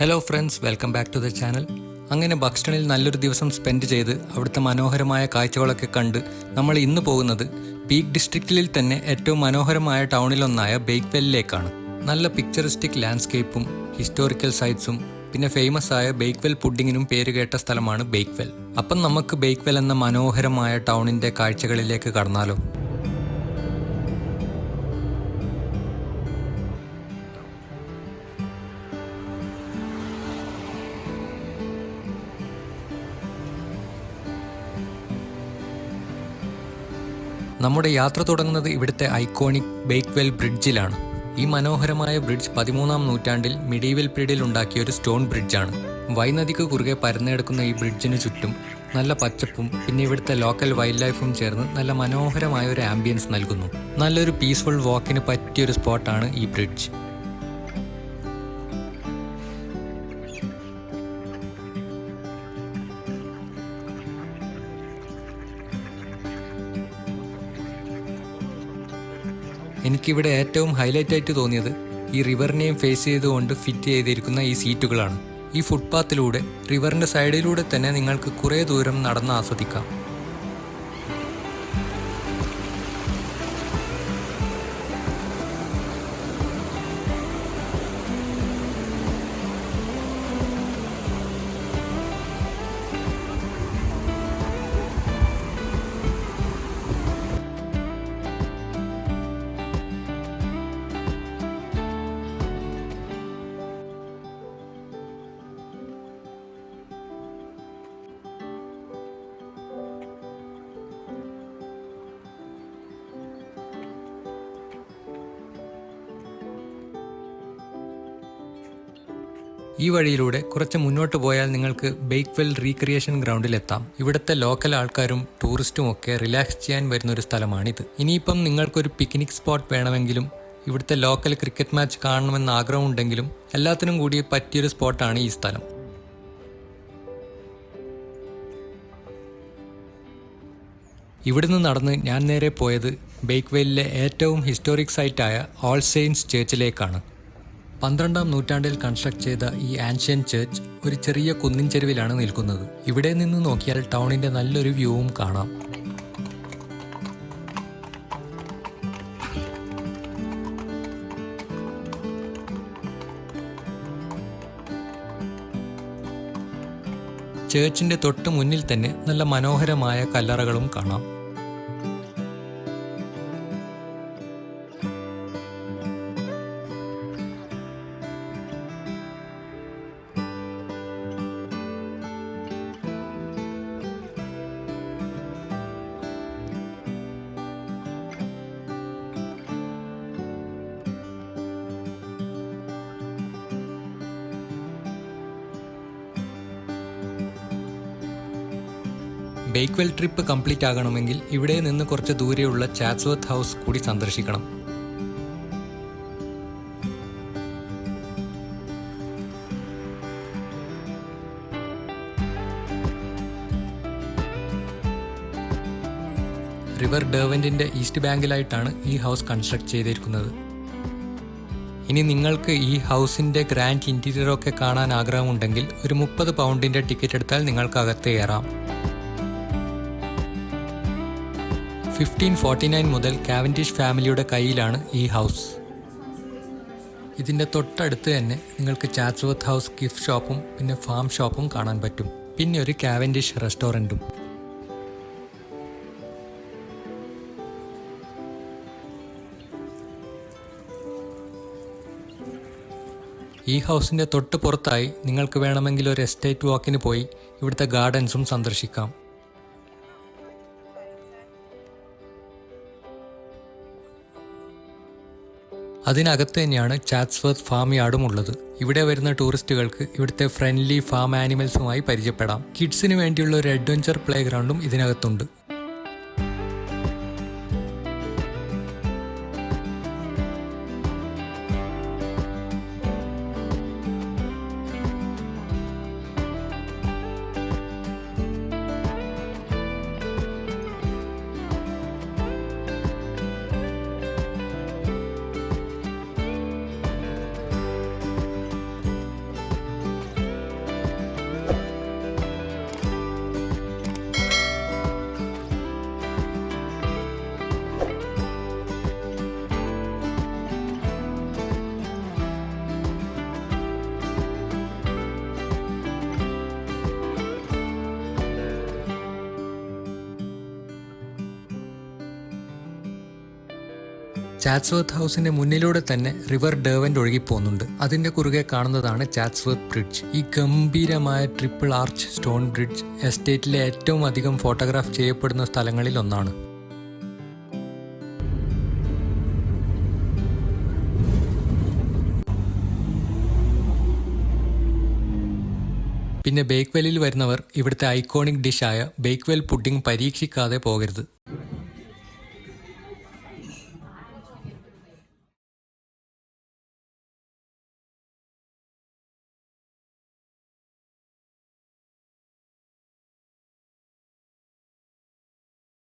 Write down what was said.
Hello friends welcome back to the channel അങ്ങനെ ബക്സ്റ്റണിൽ നല്ലൊരു ദിവസം സ്പെൻഡ് ചെയ്ത് അവിടുത്തെ മനോഹരമായ കാഴ്ചകളൊക്കെ കണ്ട് നമ്മൾ ഇന്ന് പോകുന്നത് പീക്ക് ഡിസ്ട്രിക്റ്റിൽ തന്നെ ഏറ്റവും മനോഹരമായ ടൗണിലൊന്നായ ബേക്ക്വെല്ലിലേക്കാണ്. നല്ല പിക്ചറിസ്റ്റിക് ലാൻഡ്സ്കേപ്പും ഹിസ്റ്റോറിക്കൽ സൈറ്റ്സും പിന്നെ ഫേമസ് ആയ ബേക്ക്വെൽ പുഡിങ്ങിനും പേരുകേട്ട സ്ഥലമാണ് ബേക്ക്വെൽ. അപ്പം നമുക്ക് ബേക്ക്വെൽ എന്ന മനോഹരമായ ടൗണിന്റെ കാഴ്ചകളിലേക്ക് കടന്നാലോ. നമ്മുടെ യാത്ര തുടങ്ങുന്നത് ഇവിടുത്തെ ഐക്കോണിക് ബേക്ക്വെൽ ബ്രിഡ്ജിലാണ്. ഈ മനോഹരമായ ബ്രിഡ്ജ് പതിമൂന്നാം നൂറ്റാണ്ടിൽ മിഡീവൽ പീരീഡിൽ ഉണ്ടാക്കിയ ഒരു സ്റ്റോൺ ബ്രിഡ്ജാണ്. വൈനദിക്ക് കുറുകെ പരന്നെടുക്കുന്ന ഈ ബ്രിഡ്ജിന് ചുറ്റും നല്ല പച്ചപ്പും പിന്നെ ഇവിടുത്തെ ലോക്കൽ വൈൽഡ് ലൈഫും ചേർന്ന് നല്ല മനോഹരമായ ഒരു ആംബിയൻസ് നൽകുന്നു. നല്ലൊരു പീസ്ഫുൾ വാക്കിന് പറ്റിയൊരു സ്പോട്ടാണ് ഈ ബ്രിഡ്ജ്. എനിക്കിവിടെ ഏറ്റവും ഹൈലൈറ്റ് ആയിട്ട് തോന്നിയത് ഈ റിവറിനെയും ഫേസ് ചെയ്തുകൊണ്ട് ഫിറ്റ് ചെയ്തിരിക്കുന്ന ഈ സീറ്റുകളാണ് ഈ ഫുട്പാത്തിലൂടെ റിവറിന്റെ സൈഡിലൂടെ തന്നെ നിങ്ങൾക്ക് കുറേ ദൂരം നടന്ന് ആസ്വദിക്കാം. ഈ വഴിയിലൂടെ കുറച്ച് മുന്നോട്ട് പോയാൽ നിങ്ങൾക്ക് ബേക്ക്വെൽ റീക്രിയേഷൻ ഗ്രൗണ്ടിൽ എത്താം. ഇവിടുത്തെ ലോക്കൽ ആൾക്കാരും ടൂറിസ്റ്റും ഒക്കെ റിലാക്സ് ചെയ്യാൻ വരുന്ന ഒരു സ്ഥലമാണിത്. ഇനിയിപ്പം നിങ്ങൾക്കൊരു പിക്നിക് സ്പോട്ട് വേണമെങ്കിലും ഇവിടുത്തെ ലോക്കൽ ക്രിക്കറ്റ് മാച്ച് കാണണമെന്ന് ആഗ്രഹമുണ്ടെങ്കിലും എല്ലാത്തിനും കൂടി പറ്റിയൊരു സ്പോട്ടാണ് ഈ സ്ഥലം. ഇവിടുന്ന് നടന്ന് ഞാൻ നേരെ പോയത് ബേക്ക്വെയിലിലെ ഏറ്റവും ഹിസ്റ്റോറിക് സൈറ്റായ ഓൾ സെയിൻസ് ചേർച്ചിലേക്കാണ് പന്ത്രണ്ടാം നൂറ്റാണ്ടിൽ കൺസ്ട്രക്ട് ചെയ്ത ഈ ആൻഷ്യൻ ചർച്ച് ഒരു ചെറിയ കുന്നിൻ ചെരുവിലാണ് നിൽക്കുന്നത്. ഇവിടെ നിന്ന് നോക്കിയാൽ ടൗണിന്റെ നല്ലൊരു വ്യൂവും കാണാം. ചേർച്ചിന്റെ തൊട്ട് മുന്നിൽ തന്നെ നല്ല മനോഹരമായ കല്ലറകളും കാണാം. ബേക്ക്വെൽ ട്രിപ്പ് കംപ്ലീറ്റ് ആകണമെങ്കിൽ ഇവിടെ നിന്ന് കുറച്ച് ദൂരെയുള്ള ചാറ്റ്സ്വർത്ത് ഹൗസ് കൂടി സന്ദർശിക്കണം. റിവർ ഡേവന്റിന്റെ ഈസ്റ്റ് ബാങ്കിലായിട്ടാണ് ഈ ഹൗസ് കൺസ്ട്രക്ട് ചെയ്തിരിക്കുന്നത്. ഇനി നിങ്ങൾക്ക് ഈ ഹൗസിന്റെ ഗ്രാൻഡ് ഇന്റീരിയറൊക്കെ കാണാൻ ആഗ്രഹമുണ്ടെങ്കിൽ ഒരു മുപ്പത് പൗണ്ടിന്റെ ടിക്കറ്റ് എടുത്താൽ നിങ്ങൾക്ക് അകത്ത് കയറാം. ഫിഫ്റ്റീൻ ഫോർട്ടി നയൻ മുതൽ കാവന്റിഷ് ഫാമിലിയുടെ കയ്യിലാണ് ഈ ഹൗസ് ഇതിന്റെ തൊട്ടടുത്ത് തന്നെ നിങ്ങൾക്ക് ചാറ്റ്സ്വർത്ത് ഹൗസ് ഗിഫ്റ്റ് ഷോപ്പും പിന്നെ ഫാം ഷോപ്പും കാണാൻ പറ്റും. പിന്നെ ഒരു കാവന്റിഷ് റെസ്റ്റോറന്റും ഈ ഹൗസിന്റെ തൊട്ട് പുറത്തായി നിങ്ങൾക്ക് വേണമെങ്കിൽ ഒരു എസ്റ്റേറ്റ് വാക്കിന് പോയി ഇവിടുത്തെ ഗാർഡൻസും സന്ദർശിക്കാം. അതിനകത്ത് തന്നെയാണ് ചാറ്റ്സ്വർത്ത് ഫാം യാർഡും ഉള്ളത്. ഇവിടെ വരുന്ന ടൂറിസ്റ്റുകൾക്ക് ഇവിടുത്തെ ഫ്രണ്ട്ലി ഫാം ആനിമൽസുമായി പരിചയപ്പെടാം. കിഡ്സിന് വേണ്ടിയുള്ള ഒരു അഡ്വഞ്ചർ പ്ലേ ഗ്രൗണ്ടും ഇതിനകത്തുണ്ട്. ചാറ്റ്സ്വർത്ത് ഹൗസിന്റെ മുന്നിലൂടെ തന്നെ റിവർ ഡേവന്റ് ഒഴുകിപ്പോകുന്നുണ്ട് അതിന്റെ കുറുകെ കാണുന്നതാണ് ചാറ്റ്സ്വർത്ത് ബ്രിഡ്ജ്. ഈ ഗംഭീരമായ ട്രിപ്പിൾ ആർച്ച് സ്റ്റോൺ ബ്രിഡ്ജ് എസ്റ്റേറ്റിലെ ഏറ്റവും അധികം ഫോട്ടോഗ്രാഫ് ചെയ്യപ്പെടുന്ന സ്ഥലങ്ങളിൽ ഒന്നാണ്. പിന്നെ ബേക്ക്വെല്ലിൽ വരുന്നവർ ഇവിടുത്തെ ഐക്കോണിക് ഡിഷായ ബേക്ക് വെൽ പുഡിംഗ് പരീക്ഷിക്കാതെ പോകരുത്.